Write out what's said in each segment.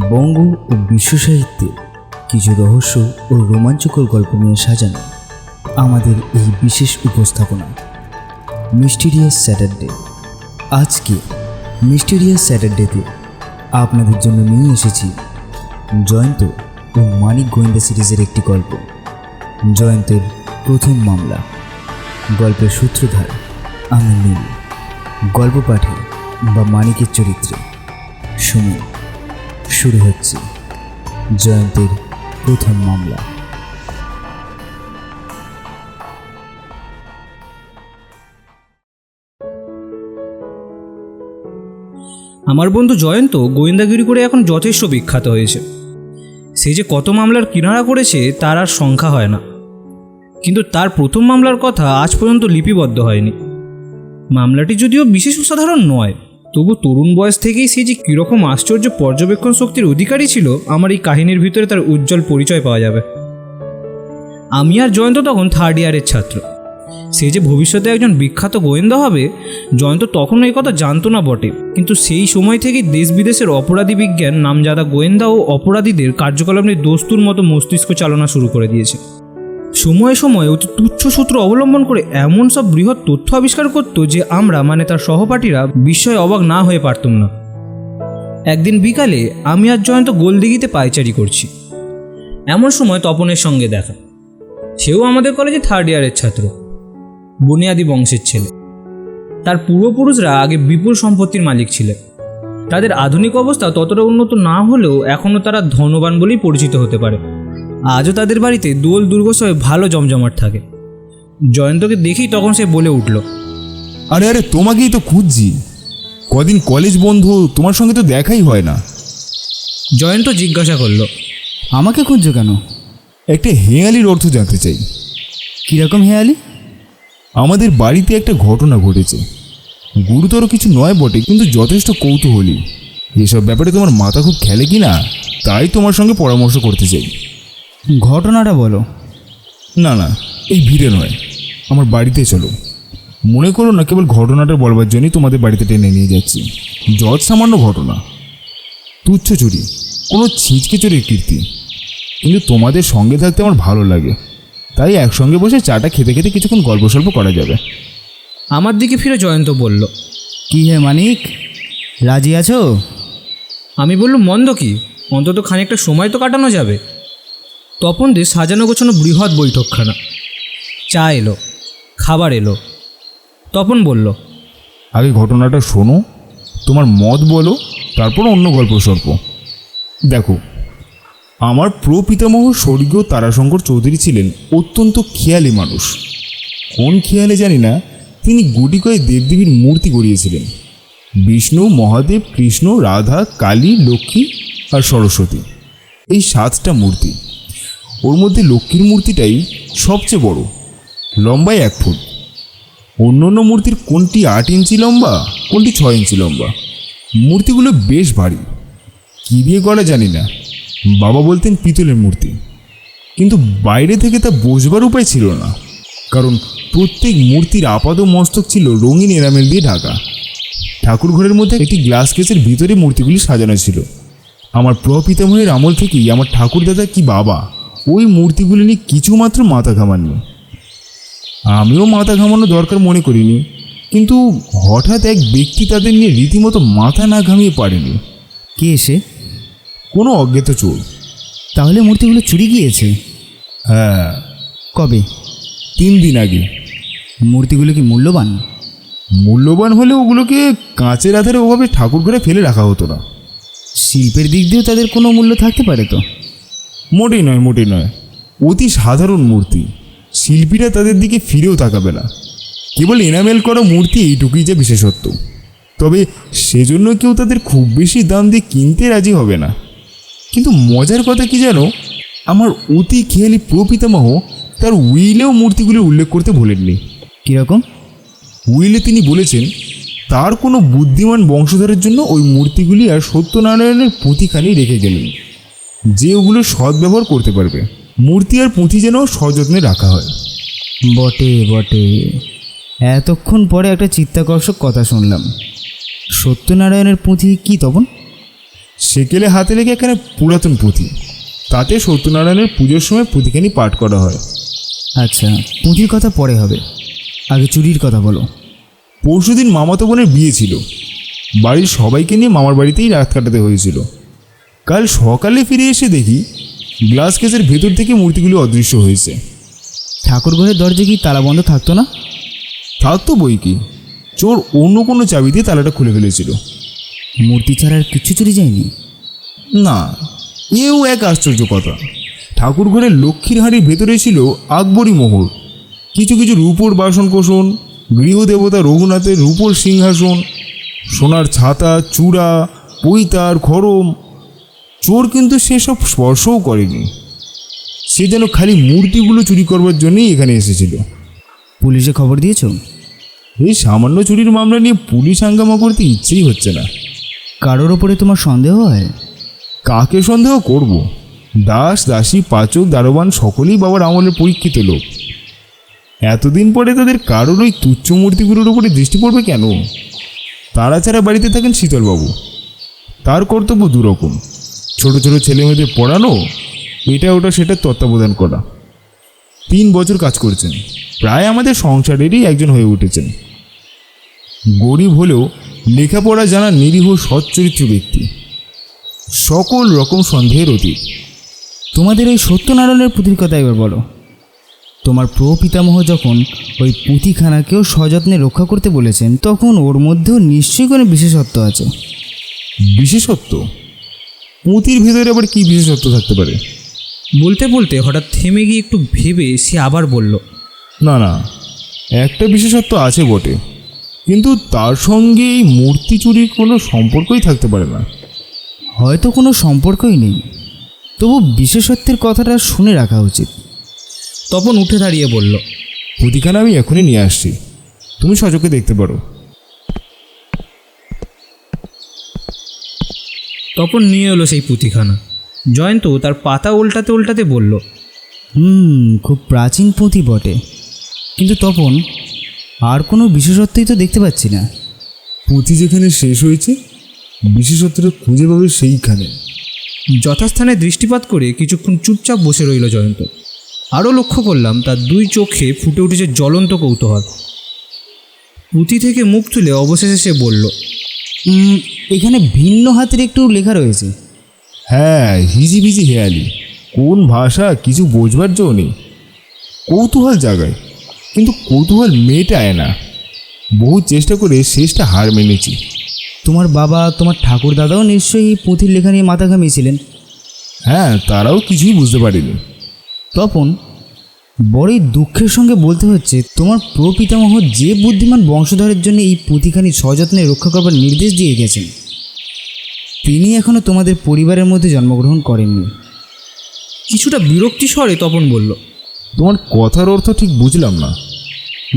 বঙ্গ ও বিশ্ব সাহিত্যে কিছু রহস্য ও রোমাঞ্চকর গল্প নিয়ে সাজানো আমাদের এই বিশেষ উপস্থাপনা মিস্টিরিয়াস স্যাটারডে। আজকে মিস্টিরিয়াস স্যাটারডেতে আপনাদের জন্য নিয়ে এসেছি জয়ন্ত ও মানিক গোয়েন্দা সিরিজের একটি গল্প, জয়ন্তের প্রথম মামলা। গল্পের সূত্রধার আমি নীল। গল্প পাঠে বা মানিকের চরিত্রে। শুনুন। শুরু হচ্ছে জয়ন্তের প্রথম মামলা। আমার বন্ধু জয়ন্ত গোয়েন্দাগিরি করে এখন যথেষ্ট বিখ্যাত হয়েছে। সে যে কত মামলার কিনারা করেছে, তার আর সংখ্যা হয় না। কিন্তু তার প্রথম মামলার কথা আজ পর্যন্ত লিপিবদ্ধ হয়নি। মামলাটি যদিও বিশেষ অসাধারণ নয় তবু তরুণ বয়স থেকেই সে যে কীরকম আশ্চর্য পর্যবেক্ষণ শক্তির অধিকারী ছিল, আমার এই কাহিনীর ভিতরে তার উজ্জ্বল পরিচয় পাওয়া যাবে। আমি আর জয়ন্ত তখন থার্ড ইয়ারের ছাত্র। সে যে ভবিষ্যতে একজন বিখ্যাত গোয়েন্দা হবে, জয়ন্ত তখন এই কথা জানতো না বটে। কিন্তু সেই সময় থেকেই দেশ বিদেশের অপরাধী বিজ্ঞান, নামজাদা গোয়েন্দা ও অপরাধীদের কার্যকলাপ নিয়ে দস্তুর মতো মস্তিষ্ক চালনা শুরু করে দিয়েছে। সময়ে সময়ে অতি তুচ্ছ সূত্র অবলম্বন করে এমন সব বৃহৎ তথ্য আবিষ্কার করতো যে আমরা মানে তার সহপাঠীরা, বিস্ময়ে অবাক না হয়ে পারতাম না। একদিন বিকালে আমি আর জয়ন্ত গোলদিঘিতে পায়চারি করছি। এমন সময় তপনের সঙ্গে দেখা। সেও আমাদের কলেজে থার্ড ইয়ারের ছাত্র, বুনিয়াদি বংশের ছেলে। তার পূর্বপুরুষরা আগে বিপুল সম্পত্তির মালিক ছিলেন। তাদের আধুনিক অবস্থা ততটা উন্নত না হলেও এখনও তারা ধনবান বলেই পরিচিত হতে পারে। আজও তাদের বাড়িতে দোল দুর্গসহ ভালো জমজমাট থাকে। জয়ন্তকে দেখেই তখন সে বলে উঠল আরে আরে তোমাকেই তো খুঁজছি। কদিন কলেজ বন্ধ তোমার সঙ্গে তো দেখাই হয় না। জয়ন্ত জিজ্ঞাসা করল আমাকে খুঁজছো কেন? একটা হেয়ালির অর্থ জানতে চাই। কীরকম হেয়ালি? আমাদের বাড়িতে একটা ঘটনা ঘটেছে। গুরুতর কিছু নয় বটে কিন্তু যথেষ্ট কৌতূহলী। এসব ব্যাপারে তোমার মাথা খুব খেলে কি না তাই তোমার সঙ্গে পরামর্শ করতে চাই। ঘটনাটা বলো। না না এই ভিড়ে নয়। আমার বাড়িতে চলো। মনে করো না কেবল ঘটনাটা বলবার জন্যই তোমাদের বাড়িতে টেনে নিয়ে যাচ্ছি। যত সামান্য ঘটনা। তুচ্ছ চুরি কোনো ছিঁচকে চুরির কীর্তি। কিন্তু তোমাদের সঙ্গে থাকতে আমার ভালো লাগে। তাই একসঙ্গে বসে চাটা খেতে খেতে কিছুক্ষণ গল্প সল্প করা যাবে। আমার দিকে ফিরে জয়ন্ত বলল কি হে মানিক? রাজি আছো? আমি বললুম মন্দ কি? অন্তত খানিকটা সময় তো কাটানো যাবে। তপনদের সাজানো গোছানো বৃহৎ বৈঠকখানা। চা এলো, খাবার এলো। তপন বলল, আগে ঘটনাটা শোনো, তোমার মত বলো, তারপর অন্য গল্প সর্প দেখো, আমার প্রপিতামহ স্বর্গীয় তারাশঙ্কর চৌধুরী ছিলেন অত্যন্ত খেয়ালি মানুষ। কোন খেয়ালে জানি না, তিনি গুটি কয়ে দেবদেবীর মূর্তি গড়িয়েছিলেন। বিষ্ণু, মহাদেব, কৃষ্ণ, রাধা, কালী, লক্ষ্মী আর সরস্বতী। এই সাতটা মূর্তি। ওর মধ্যে লক্ষ্মীর মূর্তিটাই সবচেয়ে বড়। লম্বায় এক ফুট। অন্য অন্য মূর্তির কোনটি আট ইঞ্চি লম্বা, কোনটি ছয় ইঞ্চি লম্বা? মূর্তিগুলো বেশ ভারী। কী দিয়ে করা জানি না। বাবা বলতেন পিতলের মূর্তি। কিন্তু বাইরে থেকে তা বোঝবার উপায় ছিল না। কারণ প্রত্যেক মূর্তির আপাত মস্তক ছিল রঙিন এনামেল দিয়ে ঢাকা। ঠাকুর ঘরের মধ্যে একটি গ্লাস কেসের ভিতরে মূর্তিগুলি সাজানো ছিল। আমার প্রপিতামহের আমল থেকেই আমার ঠাকুরদাদা কি বাবা ওই মূর্তিগুলি নিয়ে কিছুমাত্র মাথা ঘামাননি। আমিও মাথা ঘামানো দরকার মনে করিনি, কিন্তু হঠাৎ এক ব্যক্তি তাদের নিয়ে রীতিমতো মাথা না ঘামিয়ে পারেনি। কে এসে কোনো অজ্ঞাত চোর। তাহলে মূর্তিগুলো চুরি গিয়েছে? হ্যাঁ। কবে? তিন দিন আগে। মূর্তিগুলো কি মূল্যবান? মূল্যবান হলে ওগুলোকে কাঁচের আধারে ওভাবে ঠাকুর করে ফেলে রাখা হতো না। শিল্পের দিক দিয়েও তাদের কোনো মূল্য থাকতে পারে তো? মোটেই নয় মোটেই নয়। অতি সাধারণ মূর্তি। শিল্পীরা তাদের দিকে ফিরেও তাকাবে না। কেবল এনামেল করা মূর্তি এইটুকুই যে বিশেষত্ব। তবে সেজন্য কেউ তাদের খুব বেশি দাম দিয়ে কিনতে রাজি হবে না। কিন্তু মজার কথা কি জানো? আমার অতি খেয়ালি প্রপিতামহ তার উইলেও মূর্তিগুলির উল্লেখ করতে ভোলেননি। কীরকম উইলে তিনি বলেছেন তার কোনো বুদ্ধিমান বংশধরের জন্য ওই মূর্তিগুলি আর সত্যনারায়ণের পুঁথিখানি রেখে গেলেন। যে ওগুলো সদ্ব্যবহার করতে পারবে। মূর্তি আর পুঁথি যেন সযত্নে রাখা হয়। বটে বটে। এতক্ষণ পরে একটা চিত্তাকর্ষক কথা শুনলাম। সত্যনারায়ণের পুঁথি কি তপন? সেকেলে হাতে লেগে এখানে পুরাতন পুঁথি। তাতে সত্যনারায়ণের পুজোর সময় পুঁথিখানি পাঠ করা হয়। আচ্ছা পুঁথির কথা পরে হবে। আগে চুরির কথা বলো। পরশুদিন মামাতো বোনের বিয়ে ছিল। বাড়ির সবাইকে নিয়ে মামার বাড়িতেই রাত কাটাতে হয়েছিল। কাল সকালে ফিরে এসে দেখি গ্লাস কেসের ভেতর থেকে মূর্তিগুলো অদৃশ্য হয়েছে। ঠাকুর ঘরের দরজা কি তালা বন্ধ থাকতো না? থাকতো বই কি? চোর অন্য কোনো চাবি দিয়ে তালাটা খুলে ফেলেছিল। মূর্তি ছাড়া আর কিচ্ছু চুরি যায়নি? না এও এক আশ্চর্য কথা। ঠাকুর ঘরের লক্ষ্মীর হাঁড়ির ভেতরে ছিল আকবরী মোহর। কিছু কিছু রূপোর বাসন কোষণ গৃহদেবতা রঘুনাথের রূপোর সিংহাসন সোনার ছাতা চূড়া পৈতার খরম চোর কিন্তু সেসব স্পর্শও করেনি। সে যেন খালি মূর্তিগুলো চুরি করবার জন্যই এখানে এসেছিল। পুলিশে খবর দিয়েছ? এই সামান্য চুরির মামলা নিয়ে পুলিশ হাঙ্গামা করতে ইচ্ছেই হচ্ছে না। কারোর ওপরে তোমার সন্দেহ হয়? কাকে সন্দেহ করব? দাস দাসী পাচক দারোয়ান সকলেই বাবার আমলের পরীক্ষিত লোক। এতদিন পরে তাদের কারোর ওই তুচ্ছ মূর্তিগুলোর উপরে দৃষ্টি পড়বে কেন? তারা ছাড়া বাড়িতে থাকেন শীতলবাবু তার কর্তব্য দুরকম। ছোট ছোট ছেলে মেয়েদের পড়ানো এটা ওটা সেটা তত্ত্বাবধান করা। তিন বছর কাজ করেছেন। প্রায় আমাদের সংসারেরই একজন হয়ে উঠেছেন। গরিব হলেও লেখাপড়া জানা নিরীহ সচ্চরিত্র ব্যক্তি। সকল রকম সন্দেহের অতীত। তোমাদের ওই সত্যনারায়ণের পুঁথির কথা এবার বলো। তোমার প্রপিতামহ যখন ওই পুঁথিখানাকেও সযত্নে রক্ষা করতে বলেছেন, তখন ওর মধ্যেও নিশ্চয়ই কোনো বিশেষত্ব আছে। বিশেষত্ব? পুঁতির ভিতরে আবার কি বিশেষত্ব থাকতে পারে? বলতে বলতে হঠাৎ থেমে গিয়ে একটু ভেবে সে আবার বলল না না একটা বিশেষত্ব আছে বটে কিন্তু তার সঙ্গে এই মূর্তি চুরির কোনো সম্পর্কই থাকতে পারে না। হয়তো কোনো সম্পর্কই নেই। তবু বিশেষত্বের কথাটা শুনে রাখা উচিত। তপন উঠে দাঁড়িয়ে বলল পুঁতিখানা আমি এখনই নিয়ে আসছি। তুমি সচকে দেখতে পারো। তপন নিয়ে এলো সেই পুঁথিখানা জয়ন্ত তার পাতা উল্টাতে উল্টাতে বলল হুম খুব প্রাচীন পুঁথি বটে। কিন্তু তপন আর কোনো বিশেষত্বই তো দেখতে পাচ্ছি না। পুঁথি যেখানে শেষ হয়েছে বিশেষত্বটা খুঁজে পাবে সেইখানে। যথাস্থানে দৃষ্টিপাত করে কিছুক্ষণ চুপচাপ বসে রইল জয়ন্ত। আরও লক্ষ্য করলাম তার দুই চোখে ফুটে উঠেছে জ্বলন্ত কৌতূহল। পুঁথি থেকে মুখ তুলে অবশেষে সে বলল এখানে ভিন্ন হাতের একটু লেখা রয়েছে। হ্যাঁ হিজি হিজিবিজি হেয়ালি। কোন ভাষা কিছু বোঝবার জো নেই। কৌতূহল জাগায় কিন্তু কৌতূহল মেটায় না। বহু চেষ্টা করে শেষটা হার মেনেছি। তোমার বাবা তোমার ঠাকুর দাদাও নিশ্চয়ই এই পুঁথির লেখা নিয়ে মাথা ঘামিয়েছিলেন হ্যাঁ তারাও কিছুই বুঝতে পারেনি। তপন বড়ই দুঃখের সঙ্গে বলতে হচ্ছে তোমার প্রপিতামহ যে বুদ্ধিমান বংশধরের জন্য এই পুঁথিখানি সযত্নে রক্ষা করবার নির্দেশ দিয়ে গেছেন। তিনি এখনও তোমাদের পরিবারের মধ্যে জন্মগ্রহণ করেননি। কিছুটা বিরক্তি স্বরে তপন বলল তোমার কথার অর্থ ঠিক বুঝলাম না।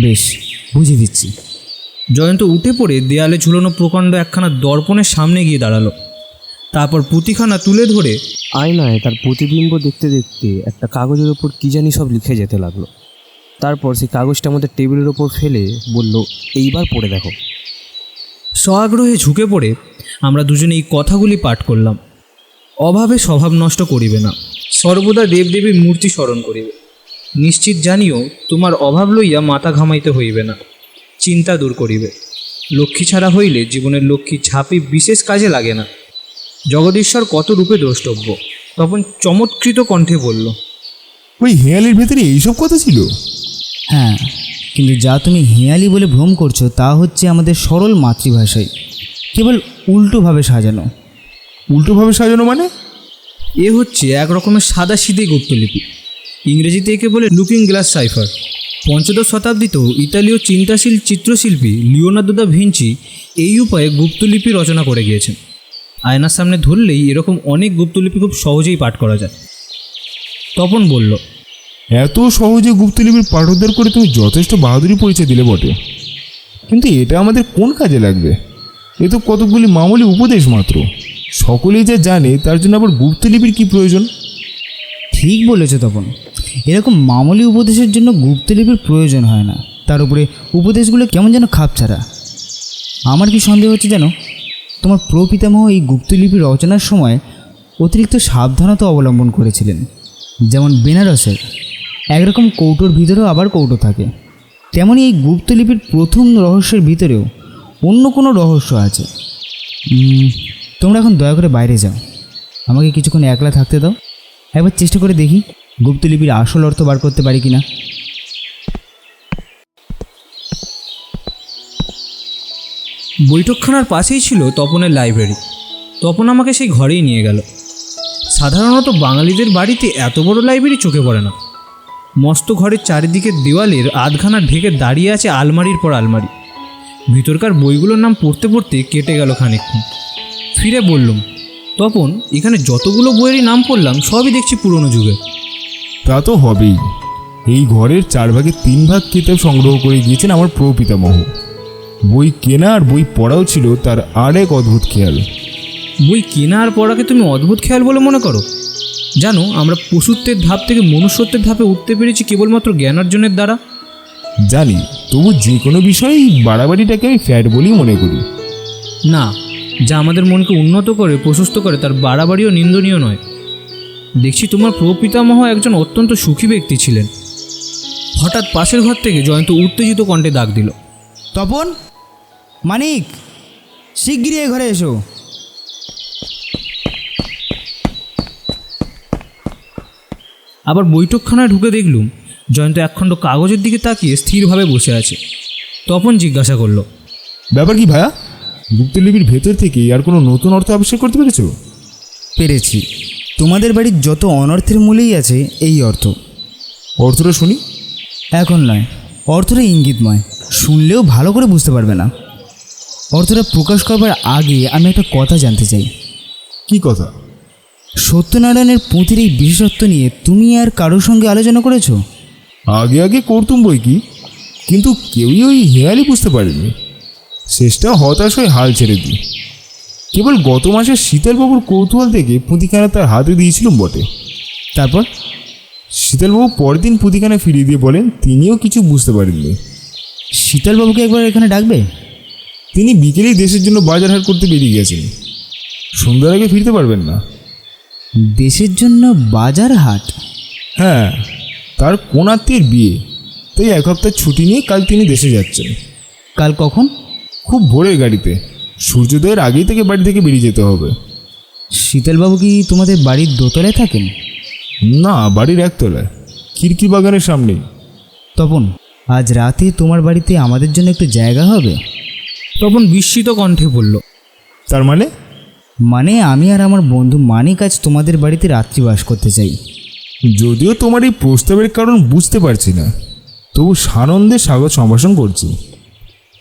বেশ বুঝিয়ে দিচ্ছি। জয়ন্ত উঠে পড়ে দেয়ালে ঝুলানো প্রকাণ্ড একখানা দর্পণের সামনে গিয়ে দাঁড়াল। তারপর পুঁথিখানা তুলে ধরে আয়নায় তার প্রতিবিম্ব দেখতে দেখতে একটা কাগজের ওপর কী জানি সব লিখে যেতে লাগল। তারপর সেই কাগজটা আমাদের টেবিলের ওপর ফেলে বলল এইবার পড়ে দেখো। স্বআগ্রহে ঝুঁকে পড়ে আমরা দুজনে এই কথাগুলি পাঠ করলাম। অভাবে স্বভাব নষ্ট করিবে না। সর্বদা দেবদেবীর মূর্তি স্মরণ করিবে। নিশ্চিত জানিও তোমার অভাব লইয়া মাথা ঘামাইতে হইবে না। চিন্তা দূর করিবে। লক্ষ্মী ছাড়া হইলে জীবনের লক্ষ্মী ঝাঁপি বিশেষ কাজে লাগে না। জগদীশ্বর কত রূপে দ্রষ্টব্য? তখন চমৎকৃত কণ্ঠে বলল ওই হেয়ালির ভেতরে এইসব কথা ছিল? হ্যাঁ কিন্তু যা তুমি হেঁয়ালি বলে ভ্রম করছ তা হচ্ছে আমাদের সরল মাতৃভাষায় কেবল উল্টোভাবে সাজানো। উল্টোভাবে সাজানো মানে? এ হচ্ছে এক রকমের সাদা সিধে গুপ্তলিপি ইংরেজিতে একে বলে লুকিং গ্লাস সাইফার। পঞ্চদশ শতাব্দীতেও ইতালীয় চিন্তাশীল চিত্রশিল্পী লিওনার্দো দা ভিঞ্চি এই উপায়ে গুপ্তলিপি রচনা করে গিয়েছেন। আয়নার সামনে ধরলেই এরকম অনেক গুপ্তলিপি খুব সহজেই পাঠ করা যায়। তপন বলল এত সহজে গুপ্তলিপির পাঠোদ্ধার করে তুমি যথেষ্ট বাহাদুরি পরিচয় দিলে বটে। কিন্তু এটা আমাদের কোন কাজে লাগবে? এ তো কতকগুলি মামুলি উপদেশ মাত্র। সকলেই যা জানে তার জন্য আবার গুপ্তলিপির কি প্রয়োজন? ঠিক বলেছ তখন এরকম মামুলি উপদেশের জন্য গুপ্তলিপির প্রয়োজন হয় না। তার উপরে উপদেশগুলো কেমন যেন খাপছাড়া। আমার কি সন্দেহ হচ্ছে যেন? তোমার প্রপিতামহ এই গুপ্তলিপি রচনার সময় অতিরিক্ত সাবধানতা অবলম্বন করেছিলেন। যেমন বেনারসের একরকম কৌটোর ভিতরেও আবার কৌটো থাকে। তেমনই এই গুপ্তলিপির প্রথম রহস্যের ভিতরেও অন্য কোনো রহস্য আছে। তোমরা এখন দয়া করে বাইরে যাও। আমাকে কিছুক্ষণ একলা থাকতে দাও। একবার চেষ্টা করে দেখি গুপ্তলিপির আসল অর্থ বার করতে পারি কিনা। বৈঠকখানার পাশেই ছিল তপনের লাইব্রেরি। তপন আমাকে সেই ঘরেই নিয়ে গেল। সাধারণত বাঙালিদের বাড়িতে এত বড় লাইব্রেরি চোখে পড়ে না। মস্ত ঘরের চারিদিকের দেওয়ালের আধখানা ঢেকে দাঁড়িয়ে আছে আলমারির পর আলমারি। ভিতরকার বইগুলোর নাম পড়তে পড়তে কেটে গেল খানিকক্ষণ। ফিরে বললুম, তপন, এখানে যতগুলো বইয়েরই নাম পড়লাম, সবই দেখছি পুরনো যুগের তা তো হবেই। এই ঘরের চার ভাগে তিন ভাগ কিতাব সংগ্রহ করে গিয়েছেন আমার প্রপিতামহ। বই কেনা আর বই পড়াও ছিল তার আরেক অদ্ভুত খেয়াল। বই কেনা আর পড়াকে তুমি অদ্ভুত খেয়াল বলে মনে করো? জানো আমরা পশুত্বের ধাপ থেকে মনুষ্যত্বের ধাপে উঠতে পেরেছি কেবলমাত্র জ্ঞান অর্জনের দ্বারা। জানি তবু যে কোনো বিষয়েই বাড়াবাড়িটাকে আমি ফ্যাট বলেই মনে করি। না যা আমাদের মনকে উন্নত করে প্রশস্ত করে তার বাড়াবাড়িও নিন্দনীয় নয়। দেখছি তোমার প্রপিতামহ একজন অত্যন্ত সুখী ব্যক্তি ছিলেন। হঠাৎ পাশের ঘর থেকে জয়ন্ত উত্তেজিত কণ্ঠে ডাক দিল। তপন মানিক শিগগিরই এ ঘরে এসো। আবার বৈঠকখানায় ঢুকে দেখলুম জয়ন্ত একখণ্ড কাগজের দিকে তাকিয়ে স্থিরভাবে বসে আছে। তপন জিজ্ঞাসা করল ব্যাপার কি ভাইয়া গুপ্তলিপির ভেতর থেকে আর কোনো নতুন অর্থ আবিষ্কার করতে পেরেছ? পেরেছি। তোমাদের বাড়ির যত অনর্থের মূলেই আছে এই অর্থ। অর্থটা শুনি। এখন নয়। অর্থটা ইঙ্গিতময়। শুনলেও ভালো করে বুঝতে পারবে না। অর্থটা প্রকাশ করবার আগে আমি একটা কথা জানতে চাই। কি কথা? সত্যনারায়ণের পুঁথির এই বিশেষত্ব নিয়ে তুমি আর কারোর সঙ্গে আলোচনা করেছ? আগে আগে করতুম বই কি? কিন্তু কেউই ওই হেয়ালি বুঝতে পারেনি। শেষটা হতাশ হয়ে হাল ছেড়ে দিই। কেবল গত মাসে শীতলবাবুর কৌতূহল থেকে পুঁতিখানা তার হাতে দিয়েছিলাম বটে। তারপর? শীতলবাবু পরের দিন পুঁতিখানা ফিরিয়ে দিয়ে বলেন তিনিও কিছু বুঝতে পারেননি। শীতলবাবুকে একবার এখানে ডাকবে? তিনি বিকেলেই দেশের জন্য বাজার হাট করতে বেরিয়ে গেছেন। সন্ধ্যার আগে ফিরতে পারবেন না। দেশের জন্য বাজার হাট? হ্যাঁ তার কোন আত্মীয়ের বিয়ে। তাই এক সপ্তাহ ছুটি নিয়ে কাল তিনি দেশে যাচ্ছেন। কাল কখন? খুব ভোরের গাড়িতে। সূর্যোদয়ের আগেই থেকে বাড়ি থেকে বেরিয়ে যেতে হবে। শীতলবাবু কি তোমাদের বাড়ির দোতলায় থাকেন? না বাড়ির একতলায়। খিড়কি বাগানের সামনেই। তপন আজ রাতে তোমার বাড়িতে আমাদের জন্য একটু জায়গা হবে? তপন বিস্মিত কণ্ঠে বলল তার মানে? মানে আমি আর আমার বন্ধু মানিক আজ তোমাদের বাড়িতে রাত্রিবাস করতে চাই। যদিও তোমার এই প্রস্তাবের কারণ বুঝতে পারছি না তবু সানন্দে স্বাগত সম্ভাষণ করছি।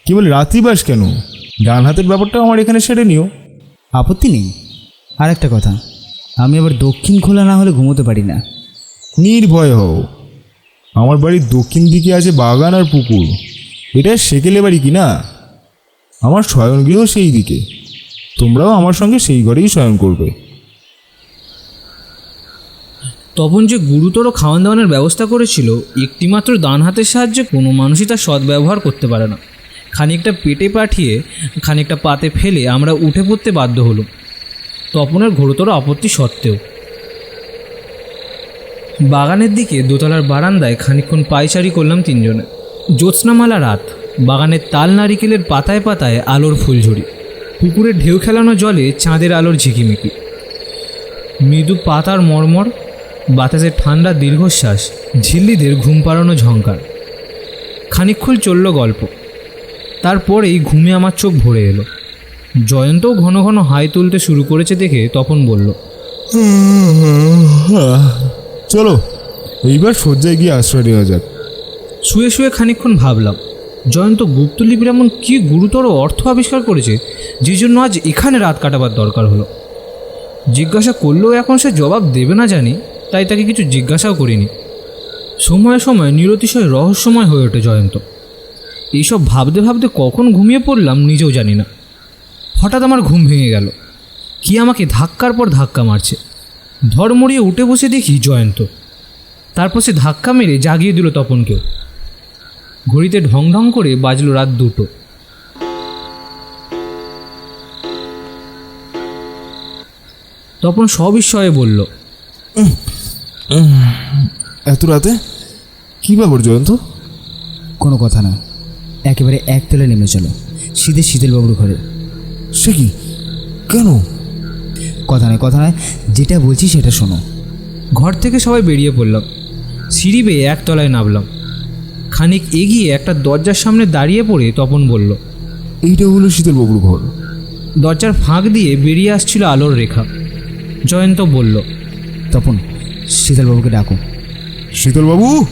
কেবল রাত্রিবাস কেন? ডান হাতের ব্যাপারটাও আমার এখানে সেরে নিও। আপত্তি নেই। আর একটা কথা আমি আবার দক্ষিণ খোলা না হলে ঘুমোতে পারি না। নির্ভয় হও। আমার বাড়ির দক্ষিণ দিকে আছে বাগান আর পুকুর। এটা সেকেলে বাড়ি কি না? আমার শয়নগৃহ সেই দিকে। তোমরাও আমার সঙ্গে সেই ঘরেই শয়ন করবে। তপন যে গুরুতর খাওয়ান দাওয়ানোর ব্যবস্থা করেছিল একটিমাত্র ডান হাতের সাহায্যে কোনো মানুষই তার সদ্ব্যবহার করতে পারে না। খানিকটা পেটে পাঠিয়ে খানিকটা পাতে ফেলে আমরা উঠে পড়তে বাধ্য হলাম। তপনের ঘোরতর আপত্তি সত্ত্বেও। বাগানের দিকে দোতলার বারান্দায় খানিকক্ষণ পায়চারি করলাম তিনজনে। জ্যোৎস্নামালা রাত, বাগানের তাল নারিকেলের পাতায় পাতায় আলোর ফুলঝুরি, পুকুরের ঢেউ খেলানো জলে চাঁদের আলোর ঝিকিমিকি, মৃদু পাতার মর্মর বাতাসের ঠান্ডা দীর্ঘশ্বাস, ঝিল্লিদের ঘুম পাড়ানো ঝঙ্কার খানিকক্ষণ চলল গল্প, তারপরেই ঘুমে আমার চোখ ভরে এলো। জয়ন্তও ঘন ঘন হাই তুলতে শুরু করেছে দেখে তপন বলল চলো এইবার শয্যায় গিয়ে আশ্রয় নেওয়া যাক। শুয়ে শুয়ে খানিকক্ষণ ভাবলাম জয়ন্ত গুপ্তলিপির এমন কী গুরুতর অর্থ আবিষ্কার করেছে যে জন্য আজ এখানে রাত কাটাবার দরকার হলো। জিজ্ঞাসা করলেও এখন সে জবাব দেবে না জানি তাই তাকে কিছু জিজ্ঞাসাও করিনি। সময়ে সময়ে নিরতিশয় রহস্যময় হয়ে ওঠে জয়ন্ত। এইসব ভাবতে ভাবতে কখন ঘুমিয়ে পড়লাম নিজেও জানি না। হঠাৎ আমার ঘুম ভেঙে গেল। কি আমাকে ধাক্কার পর ধাক্কা মারছে? ধর্মড়িয়ে উঠে বসে দেখি জয়ন্ত। তারপর সে ধাক্কা মেরে জাগিয়ে দিল তপনকেও। ঘড়িতে ঢং ঢং করে বাজলো রাত দুটো। তপন সবিস্ময়ে বলল এত রাতে? কি ব্যাপার জয়ন্ত? কোনো কথা না। একেবারে একতলে নেমে চলো। শীতে শীতলবাবুর ঘরে। সে কি? কেন? কথা নয় কথা নয় যেটা বলছি সেটা শোনো। ঘর থেকে সবাই বেরিয়ে পড়লাম। সিঁড়ি বেয়ে একতলায় নামলাম। খানিক এগিয়ে একটা দরজার সামনে দাঁড়িয়ে পড়ে তপন বলল এইটা হলো শীতলবাবুর ঘর। দরজার ফাঁক দিয়ে বেরিয়ে আসছিল আলোর রেখা। জয়ন্ত বলল তপন শীতলবাবুকে ডাকো। শীতলবাবু?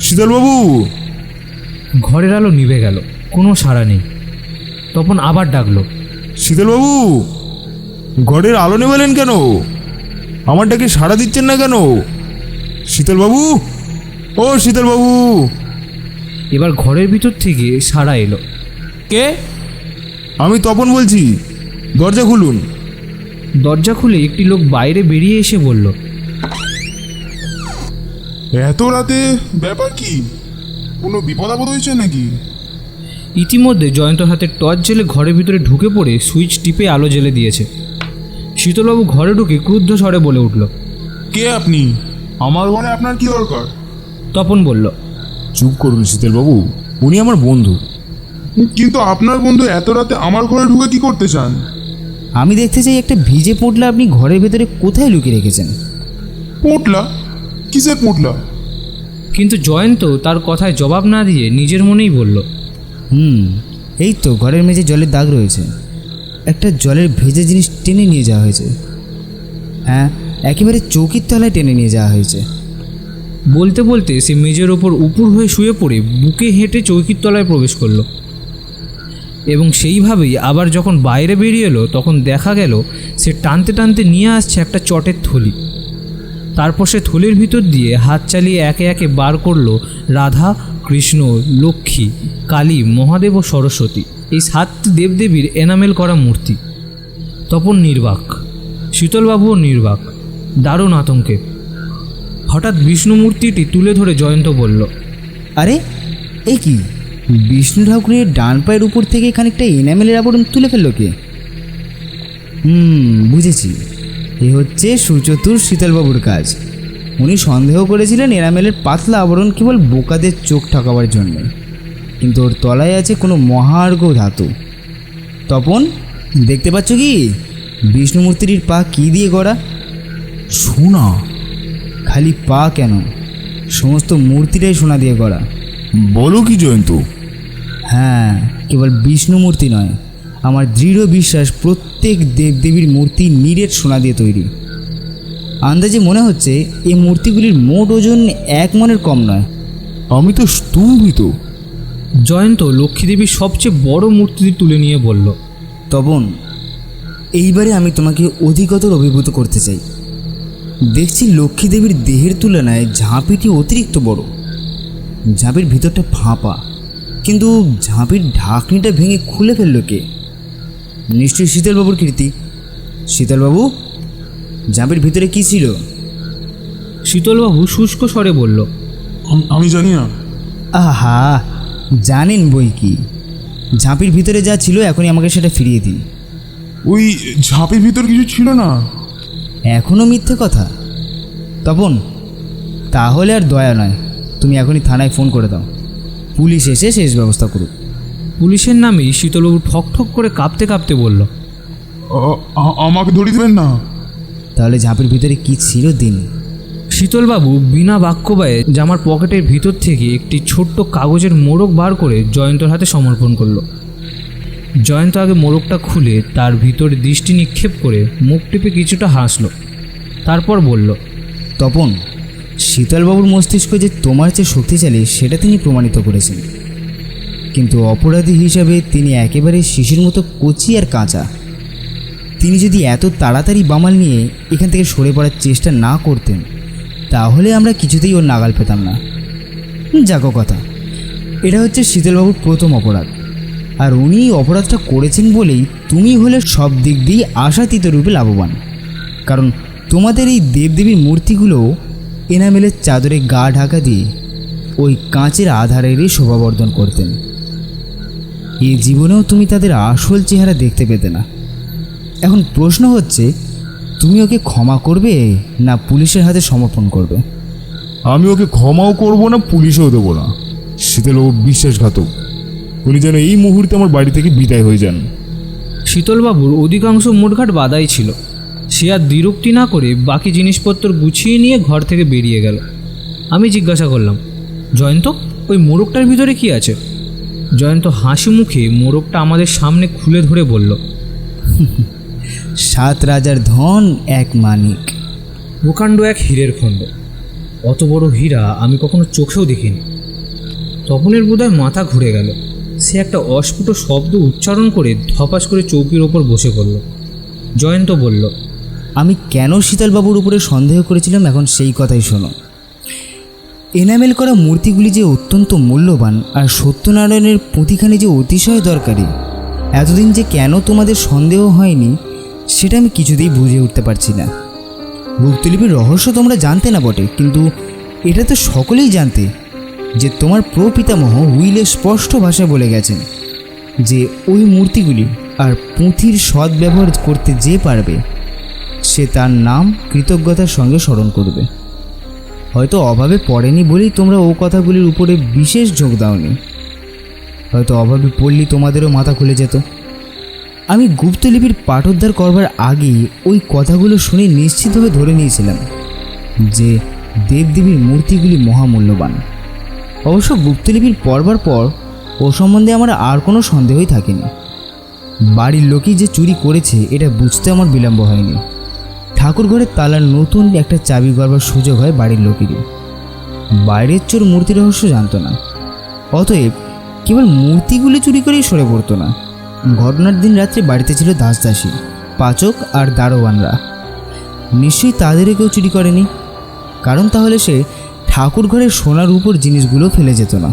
শীতলবাবু? ঘরের আলো নিভে গেল কোনো সাড়া নেই। তপন আবার ডাকলো শীতলবাবু ঘরের আলো নেবেলেন কেন? আমার ডাকে সাড়া দিচ্ছেন না কেন? শীতলবাবু ও শীতলবাবু। এবার ঘরের ভিতর থেকে সাড়া এলো। কে? আমি তপন বলছি দরজা খুলুন। দরজা খুলে একটি লোক বাইরে বেরিয়ে এসে বলল এত রাতে ব্যাপার কি? কোনো বিপদ আপদ হয়েছে নাকি? ইতিমধ্যে জয়ন্তর হাতে টর্চ জেলে ঘরের ভিতরে ঢুকে পড়ে সুইচ টিপে আলো জ্বেলে দিয়েছে। শীতলবাবু ঘরে ঢুকে ক্রুদ্ধ স্বরে বলে উঠল কে আপনি? আমার ঘরে আপনার কি দরকার? তপন বলল চুপ করুন শীতলবাবু উনি আমার বন্ধু। কিন্তু আপনার বন্ধু এত রাতে আমার ঘরে ঢুকে কি করতে চান? আমি দেখতে চাই একটা ভিজে পোটলা আপনি ঘরের ভেতরে কোথায় লুকিয়ে রেখেছেন। পোটলা? কিসের পোটলা? কিন্তু জয়ন্ত তার কথায় জবাব না দিয়ে নিজের মনেই বলল হুম, এই তো ঘরের মেঝে জলের দাগ রয়েছে। একটা জলের ভেজে জিনিস টেনে নিয়ে যাওয়া হয়েছে। হ্যাঁ একেবারে চৌকির তলায় টেনে নিয়ে যাওয়া হয়েছে। বলতে বলতে সে মেজের ওপর উপুর হয়ে শুয়ে পড়ে বুকে হেঁটে চৌকির তলায় প্রবেশ করল। এবং সেইভাবেই আবার যখন বাইরে বেরিয়ে এলো, তখন দেখা গেল সে টানতে টানতে নিয়ে আসছে একটা চটের থলি। তারপর সে থলির ভিতর দিয়ে হাত চালিয়ে একে একে বার করল রাধা কৃষ্ণ, লক্ষ্মী, কালী, মহাদেব ও সরস্বতী এই সাতটি দেবদেবীর এনামেল করা মূর্তি। তপন নির্বাক শীতলবাবুও নির্বাক, দারুণ আতঙ্কে। হঠাৎ বিষ্ণু মূর্তিটি তুলে ধরে জয়ন্ত বলল, আরে, এ কি? বিষ্ণু ঠাকুরের ডান পায়ের উপর থেকে খানিকটা এনামেলের আবরণ তুলে ফেলল কে? হুম, বুঝেছি। এ হচ্ছে সুচতুর শীতলবাবুর কাজ। উনি সন্দেহ করেছিলেন এনামেলের পাতলা আবরণ কেবল বোকাদের চোখ ঠকাবার জন্য। কিন্তু ওর তলায় আছে কোনো মহার্ঘ ধাতু। তপন দেখতে পাচ্ছ কি? বিষ্ণু মূর্তিটির পা কী দিয়ে গড়া? শোনা খালি পা কেন? সমস্ত মূর্তিটাই সোনা দিয়ে গড়া। বলো কি জয়ন্ত? হ্যাঁ কেবল বিষ্ণু মূর্তি নয় আমার দৃঢ় বিশ্বাস প্রত্যেক দেবদেবীর মূর্তি নিরেট সোনা দিয়ে তৈরি। আন্দাজে মনে হচ্ছে এই মূর্তিগুলির মোট ওজন এক মনের কম নয়। আমি তো স্তম্ভিত। জয়ন্ত লক্ষ্মীদেবীর সবচেয়ে বড় মূর্তিটি তুলে নিয়ে বলল তবন এইবারে আমি তোমাকে অধিকতর অভিভূত করতে চাই। দেখছি লক্ষ্মী দেবীর দেহের তুলনায় ঝাঁপিটি অতিরিক্ত বড়। ঝাঁপির ভিতরটা ফাঁপা কিন্তু ঝাঁপির ঢাকনিটা ভেঙে খুলে ফেলল কে? নিশ্চয়ই শীতলবাবুর কীর্তি। শীতলবাবু ঝাঁপির ভিতরে কি ছিল? শীতলবাবু শুষ্ক স্বরে বলল আমি জানি না। আহা জানেন বই কি। ঝাঁপির ভিতরে যা ছিল এখনই আমাকে সেটা ফিরিয়ে দিন। ওই ঝাঁপির ভিতর কিছু ছিল না? এখনও মিথ্যে কথা। তপন তাহলে আর দয়া নয়। তুমি এখনই থানায় ফোন করে দাও। পুলিশ এসে শেষ ব্যবস্থা করুক। পুলিশের নামেই শীতলবাবু ঠক ঠক করে কাঁপতে কাঁপতে বলল আমাকে ধরিয়ে দেবেন না? তাহলে ঝাঁপের ভিতরে কি ছিল দিন? শীতলবাবু বিনা বাক্য বাক্যবায়ে জামার পকেটের ভিতর থেকে একটি ছোট্ট কাগজের মোড়ক বার করে জয়ন্তর হাতে সমর্পণ করল। জয়ন্ত আগে মোড়কটা খুলে তার ভিতরে দৃষ্টি নিক্ষেপ করে মুখ টিপে কিছুটা হাসলো। তারপর বলল তপন শীতলবাবুর মস্তিষ্ক যে তোমার চেয়ে শক্তিশালী সেটা তিনি প্রমাণিত করেছেন। কিন্তু অপরাধী হিসাবে তিনি একেবারে শিশুর মতো কচি আর কাঁচা। তিনি যদি এত তাড়াতাড়ি বামাল নিয়ে এখান থেকে সরে পড়ার চেষ্টা না করতেন, তাহলে আমরা কিছুতেই ওর নাগাল পেতাম না। যাকো কথা। এটা হচ্ছে শীতলবাবুর প্রথম অপরাধ। আর উনি অপরাধটা করেছেন বলেই তুমি হলে সব দিক দিয়েই আশাতীত রূপে লাভবান। কারণ তোমাদের এই দেবদেবীর মূর্তিগুলো এনামেলের চাদরে গা ঢাকা দিয়ে ওই কাঁচের আধারেরই শোভাবর্ধন করতেন। এই জীবনেও তুমি তাদের আসল চেহারা দেখতে পেতে না। এখন প্রশ্ন হচ্ছে তুমি ওকে ক্ষমা করবে না পুলিশের হাতে সমর্পণ করবে? আমি ওকে ক্ষমাও করব না পুলিশেও দেবো না। শীতল ও বিশ্বাসঘাতক। উনি যেন এই মুহূর্তে আমার বাড়ি থেকে বিদায় হয়ে যান। শীতলবাবুর অধিকাংশ মোটঘাট বাদাই ছিল। সে আর দ্বিরুক্তি না করে বাকি জিনিসপত্র গুছিয়ে নিয়ে ঘর থেকে বেরিয়ে গেল। আমি জিজ্ঞাসা করলাম জয়ন্ত ওই মোরগটার ভিতরে কি আছে? জয়ন্ত হাসি মুখে মোরগটা আমাদের সামনে খুলে ধরে বলল সাত রাজার ধন এক মানিক। প্রকাণ্ড এক হীরের খণ্ড। অত বড় হীরা আমি কখনো চোখেও দেখিনি। তপনের বোধহয় মাথা ঘুরে গেল। সে একটা অস্ফুট শব্দ উচ্চারণ করে ধপাস করে চৌকির ওপর বসে পড়ল। জয়ন্ত বলল আমি কেন শীতলবাবুর উপরে সন্দেহ করেছিলাম? এখন সেই কথাই শোনো। এনামেল করা মূর্তিগুলি যে অত্যন্ত মূল্যবান আর সত্যনারায়ণের পুঁথিখানি যে অতিশয় দরকারি এতদিন যে কেন তোমাদের সন্দেহ হয়নি সেটা আমি কিছুতেই বুঝে উঠতে পারছি না। গুপ্তলিপির রহস্য তোমরা জানতে না বটে, কিন্তু এটা তো সকলেই জানতে যে তোমার প্রপিতামহ উইলে স্পষ্ট ভাষায় বলে গেছেন যে ওই মূর্তিগুলি আর পুঁথির সদ্ব্যবহার করতে যে পারবে, সে তার নাম কৃতজ্ঞতার সঙ্গে স্মরণ করবে। হয়তো অভাবে পড়েনি বলেই তোমরা ও কথাগুলির উপরে বিশেষ যোগ দাওনি। হয়তো অভাবে পড়লেই তোমাদেরও মাথা খুলে যেত। আমি গুপ্তলিপির পাঠোদ্ধার করবার আগেই ওই কথাগুলো শুনে নিশ্চিতভাবে ধরে নিয়েছিলাম যে দেবদেবীর মূর্তিগুলি মহামূল্যবান। অবশ্য গুপ্তলিপির পড়বার পর ও সম্বন্ধে আমার আর কোনো সন্দেহই থাকেনি। বাড়ির লোকই যে চুরি করেছে, এটা বুঝতে আমার বিলম্ব হয়নি। ঠাকুর ঘরের তালার নতুন একটা চাবি গড়বার সুযোগ হয় বাড়ির লোকেরই। বাইরের চোর মূর্তি রহস্য জানতো না। অতএব কেবল মূর্তিগুলি চুরি করেই সরে পড়তো না। ঘটনার দিন রাত্রে বাড়িতে ছিল দাস দাসী, পাচক আর দারোয়ানরা। নিশ্চয়ই তাদেরও কেউ চুরি করেনি, কারণ তাহলে সে ঠাকুর ঘরের সোনার উপর জিনিসগুলো ফেলে যেত না।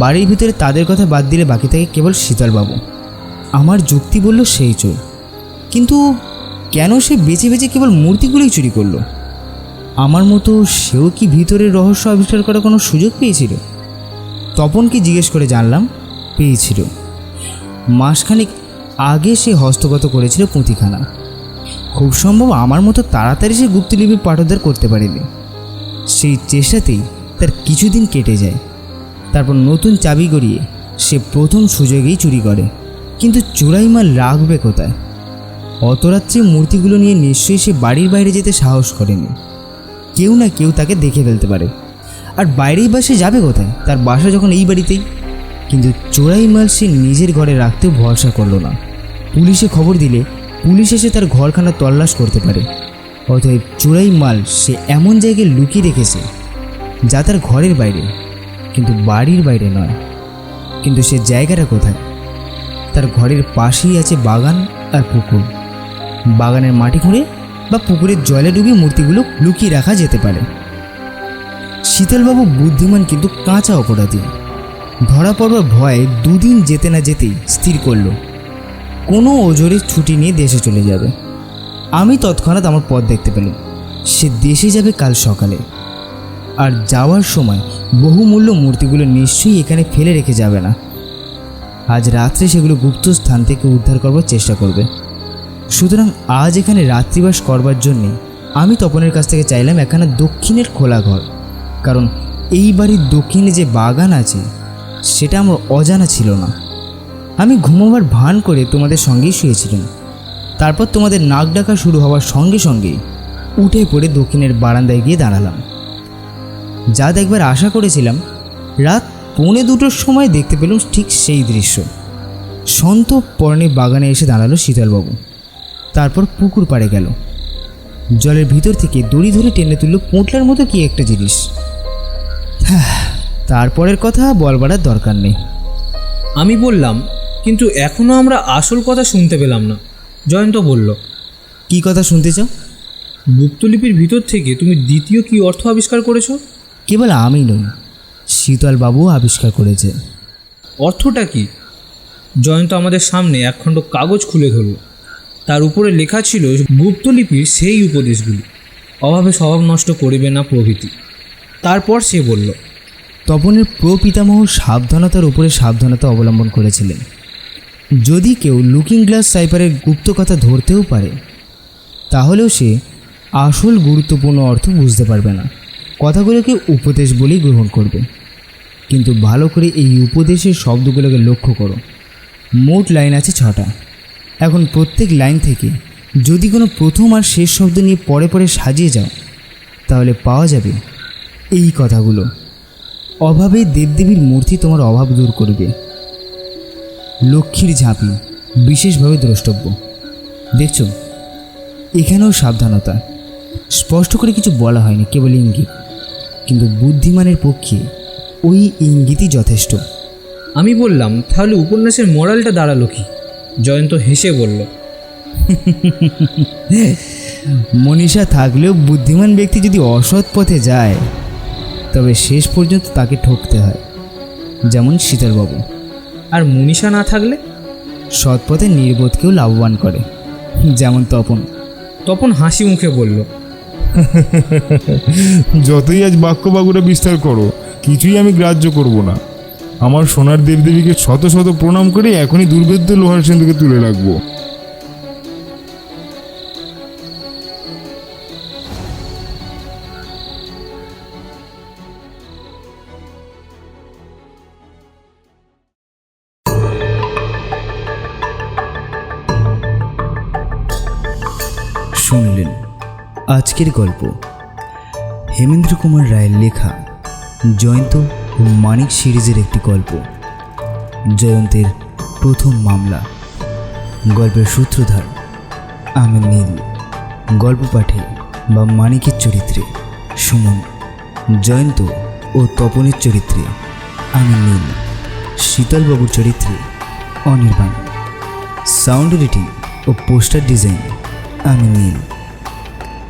বাড়ির ভিতরে তাদের কথা বাদ দিলে বাকি থাকে কেবল শীতলবাবু। আমার যুক্তি বলল সেই চোর, কিন্তু কেন সে বেছে বেছে কেবল মূর্তিগুলোই চুরি করল? আমার মতো সেও কি ভিতরের রহস্য আবিষ্কার করার কোনো সুযোগ পেয়েছিল? তপনকে জিজ্ঞেস করে জানলাম, পেয়েছিল। মাসখানেক আগে সে হস্তগত করেছিল পুঁথিখানা। খুব সম্ভব আমার মতো তাড়াতাড়ি সে গুপ্তলিপি পাঠোদ্ধার করতে পারেনি। সেই চেষ্টাতেই তার কিছুদিন কেটে যায়। তারপর নতুন চাবি গড়িয়ে সে প্রথম সুযোগেই চুরি করে। কিন্তু চোরাই মাল রাখবে কোথায়? অত রাত্রে মূর্তিগুলো নিয়ে নিশ্চয়ই সে বাড়ির বাইরে যেতে সাহস করেনি। কেউ না কেউ তাকে দেখে ফেলতে পারে। আর বাইরেই বা সে যাবে কোথায়? তার বাসা যখন এই বাড়িতেই? কিন্তু চোরাই মাল সে নিজের ঘরে রাখতেও ভরসা করল না। পুলিশে খবর দিলে পুলিশ এসে তার ঘরখানা তল্লাশ করতে পারে। অতএব চোরাই মাল সে এমন জায়গায় লুকিয়ে রেখেছে, যা তার ঘরের বাইরে, কিন্তু বাড়ির বাইরে নয়। কিন্তু সে জায়গাটা কোথায়? তার ঘরের পাশেই আছে বাগান আর পুকুর। বাগানের মাটি খুঁড়ে বা পুকুরের জলে ডুবিয়ে মূর্তিগুলো লুকিয়ে রাখা যেতে পারে। শীতলবাবু বুদ্ধিমান কিন্তু কাঁচা অপরাধী। ধরা পড়বার ভয়ে দুদিন যেতে না যেতেই স্থির করল। কোনো ওজোরে ছুটি নিয়ে দেশে চলে যাবে। আমি তৎক্ষণাৎ আমার পথ দেখতে পেলাম। সে দেশে যাবে কাল সকালে। আর যাওয়ার সময় বহুমূল্য মূর্তিগুলো নিশ্চয়ই এখানে ফেলে রেখে যাবে না। আজ রাত্রে সেগুলো গুপ্ত স্থান থেকে উদ্ধার করবার চেষ্টা করবে। সুতরাং আজ এখানে রাত্রিবাস করবার জন্যে আমি তপনের কাছ থেকে চাইলাম একখানা দক্ষিণের খোলা ঘর। কারণ এই বাড়ির দক্ষিণে যে বাগান আছে সেটা আমার অজানা ছিল না। আমি ঘুমোবার ভান করে তোমাদের সঙ্গেই শুয়েছিলাম। তারপর তোমাদের নাক ডাকা শুরু হওয়ার সঙ্গে সঙ্গেই উঠে পড়ে দক্ষিণের বারান্দায় গিয়ে দাঁড়ালাম। যা দেখবার আশা করেছিলাম রাত পৌনে দুটোর সময় দেখতে পেলাম ঠিক সেই দৃশ্য। সন্ত পর্ণে বাগানে এসে দাঁড়াল শীতলবাবু। তারপর পুকুর পাড়ে গেল। জলের ভিতর থেকে দড়ি ধরে টেনে তুললো পোঁটলার মতো কি একটা জিনিস। হ্যাঁ, তারপরের কথা বলবার আর দরকার নেই। আমি বললাম কিন্তু এখনও আমরা আসল কথা শুনতে পেলাম না। জয়ন্ত বলল কি কথা শুনতে চাও? গুপ্তলিপির ভিতর থেকে তুমি দ্বিতীয় কি অর্থ আবিষ্কার করেছ? কেবল আমি নই শীতলবাবু আবিষ্কার করেছে। অর্থটা কি? জয়ন্ত আমাদের সামনে একখণ্ড কাগজ খুলে ধরল। তার উপরে লেখা ছিল গুপ্তলিপির সেই উপদেশগুলি। অভাবে স্বভাব নষ্ট করিবে না প্রভৃতি। তারপর সে বলল তপনের প্রপিতামহ সাবধানতার উপরে সাবধানতা অবলম্বন করেছিলেন। যদি কেউ লুকিং গ্লাস সাইপারের গুপ্ত কথা ধরতেও পারে, তাহলেও সে আসল গুরুত্বপূর্ণ অর্থ বুঝতে পারবে না। কথাগুলোকে উপদেশ বলেই গ্রহণ করবে। কিন্তু ভালো করে এই উপদেশের শব্দগুলোকে লক্ষ্য করো। মোট লাইন আছে ছটা। এখন প্রত্যেক লাইন থেকে যদি কোনো প্রথম আর শেষ শব্দ নিয়ে পরে পরে সাজিয়ে যাও, তাহলে পাওয়া যাবে এই কথাগুলো। অভাবে দেবদেবীর মূর্তি তোমার অভাব দূর করবে। লক্ষ্মীর ঝাঁপি বিশেষভাবে দ্রষ্টব্য। দেখছ এখানেও সাবধানতা। স্পষ্ট করে কিছু বলা হয়নি কেবল ইঙ্গিত। কিন্তু বুদ্ধিমানের পক্ষে ওই ইঙ্গিতই যথেষ্ট। আমি বললাম তাহলে উপন্যাসের মোরালটা দাঁড়াল কি? জয়ন্ত হেসে বলল মনীষা থাকলেও বুদ্ধিমান ব্যক্তি যদি অসৎ পথে যায় তবে শেষ পর্যন্ত তাকে ঠকতে হয়, যেমন শীতলবাবু। আর মনীষা না থাকলে? সৎ পথে নির্বোধকেও লাভবান করে, যেমন তপন। তপন হাসি মুখে বলল, যতই আজ বাক্য বাগুরা বিস্তার করো, কিছুই আমি গ্রাহ্য করব না। আমার সোনার দেবদেবীকে শত শত প্রণাম করে এখনই দুর্ভেদ্য লোহার সিন্ধুকে তুলে রাখব। আজকের গল্প। হেমেন্দ্র কুমার রায়ের লেখা, জয়ন্ত ও মানিক সিরিজের একটি গল্প। জয়ন্তের প্রথম মামলা। গল্পের সূত্রধার আমি নীল। গল্প পাঠে বা মানিকের চরিত্রে, সুমন। জয়ন্ত ও তপনের চরিত্রে আমি নীল। শীতলবাবুর চরিত্রে, অনির্বাণ। সাউন্ড এডিটিং ও পোস্টার ডিজাইন আমি নীল।